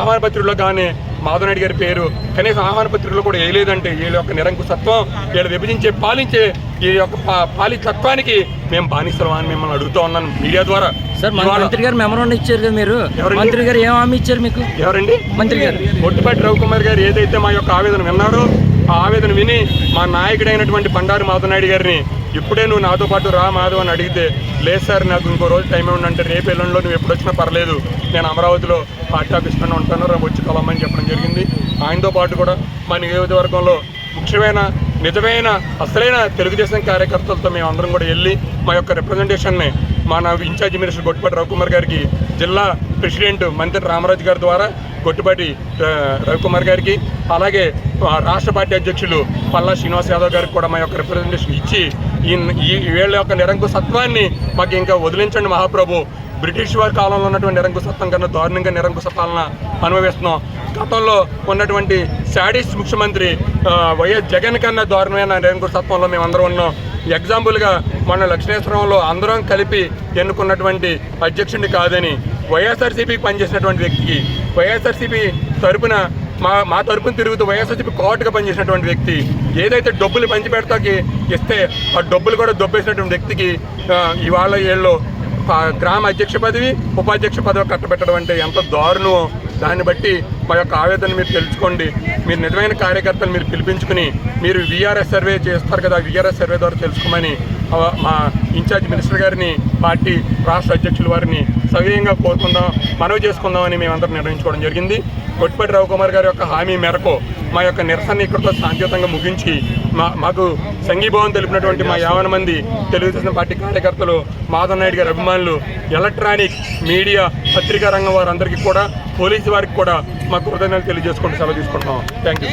ఆహ్వాన పత్రికలో కానీ మాధవనాయుడు గారి పేరు కనీసం ఆహ్వాన పత్రికలో కూడా వేయలేదంటే వీళ్ళ యొక్క నిరంకుశత్వం వీళ్ళు విభజించే పాలించే ఈ యొక్క పా- పాలితత్వానికి మేము బానిసలం అని మిమ్మల్ని అడుగుతూ ఉన్నాను మీడియా ద్వారా. సార్ మంత్రి గారు మెమరాండం ఇచ్చారు కదా మీరు? మంత్రి గారు ఏం హామీ ఇచ్చారు మీకు? ఎవరండి? మంత్రి గారు. ఒట్టిపాటి రవికుమార్ గారు ఏదైతే మా యొక్క ఆవేదన విన్నారో ఆ ఆవేదన విని మా నాయకుడైనటువంటి బండారు మాధవనాయుడు గారిని ఇప్పుడే నువ్వు నాతో పాటు రా మాధవ్ అని అడిగితే లేదు సార్ నాకు ఇంకో రోజు టైం ఉందంటే రేపు ఎల్లుండిలో నువ్వు ఎప్పుడు వచ్చినా పర్లేదు నేను అమరావతిలో పార్టీ ఆఫీస్లోనే ఉంటాను రేపు వచ్చి కలవమని చెప్పడం జరిగింది. ఆయనతో పాటు కూడా మా నియోజకవర్గంలో ముఖ్యమైన నిజమైన అసలైన తెలుగుదేశం కార్యకర్తలతో మేము అందరం కూడా వెళ్ళి మా యొక్క రిప్రజెంటేషన్ని మన ఇన్ఛార్జ్ మినిస్టర్ గొట్టుపాటి రవికుమార్ గారికి జిల్లా ప్రెసిడెంట్ మంత్రి రామరాజు గారి ద్వారా గొట్టుపాటి రవికుమార్ గారికి అలాగే రాష్ట్ర పార్టీ అధ్యక్షులు పల్లా శ్రీనివాస్ యాదవ్ గారికి కూడా మా యొక్క రిప్రజెంటేషన్ ఇచ్చి ఈ ఈ వీళ్ళ యొక్క నిరంకుశత్వాన్ని మాకు ఇంకా వదిలించండి మహాప్రభు. బ్రిటిష్ వారి కాలంలో ఉన్నటువంటి నిరంకుశత్వం కన్నా దారుణంగా నిరంకుశ పాలన అనుభవిస్తున్నాం. గతంలో ఉన్నటువంటి శాడిస్ట్ ముఖ్యమంత్రి వైఎస్ జగన్ కన్నా దారుణమైన నిరంకుశత్వంలో మేము అందరం ఉన్నాం ఎగ్జాంపుల్గా మన లక్ష్మేశ్వరంలో అందరం కలిపి ఎన్నుకున్నటువంటి అధ్యక్షుడిని కాదని వైఎస్ఆర్సీపీకి పనిచేసినటువంటి వ్యక్తికి వైఎస్ఆర్సీపీ తరపున మా మా తరపున తిరుగుతూ వైఎస్ఆర్సీపీ కోర్టుగా పనిచేసినటువంటి వ్యక్తి ఏదైతే డబ్బులు పంచిపెడతాకి ఇస్తే ఆ డబ్బులు కూడా దొబ్బేసినటువంటి వ్యక్తికి ఇవాళ ఏళ్ళు గ్రామ అధ్యక్ష పదవి ఉపాధ్యక్ష పదవి కట్టబెట్టడం అంటే ఎంత దారుణమో. దాన్ని బట్టి మా యొక్క ఆవేదన మీరు తెలుసుకోండి. మీరు నిజమైన కార్యకర్తలు మీరు పిలిపించుకుని మీరు విఆర్ఎస్ సర్వే చేస్తారు కదా విఆర్ఎస్ సర్వే ద్వారా తెలుసుకోమని మా ఇన్ఛార్జ్ మినిస్టర్ గారిని పార్టీ రాష్ట్ర అధ్యక్షుల వారిని సవ్యంగా కోరుకుందాం మనవి చేసుకుందామని మేమందరం నిర్ణయించుకోవడం జరిగింది. కొట్టిపట్టి రవికుమార్ గారి యొక్క హామీ మేరకు మా యొక్క నిరసన ఇక్కడితో శాంతియుతంగా ముగించి మా మాకు సంఘీభావం తెలిపినటువంటి మా యావన మంది తెలుగుదేశం పార్టీ కార్యకర్తలు మాధవ్ నాయుడు గారి అభిమానులు ఎలక్ట్రానిక్ మీడియా పత్రికా రంగం వారందరికీ కూడా పోలీసు వారికి కూడా మా కృతజ్ఞతలు తెలియజేసుకుంటూ సెలవు తీసుకుంటున్నాం. Thank you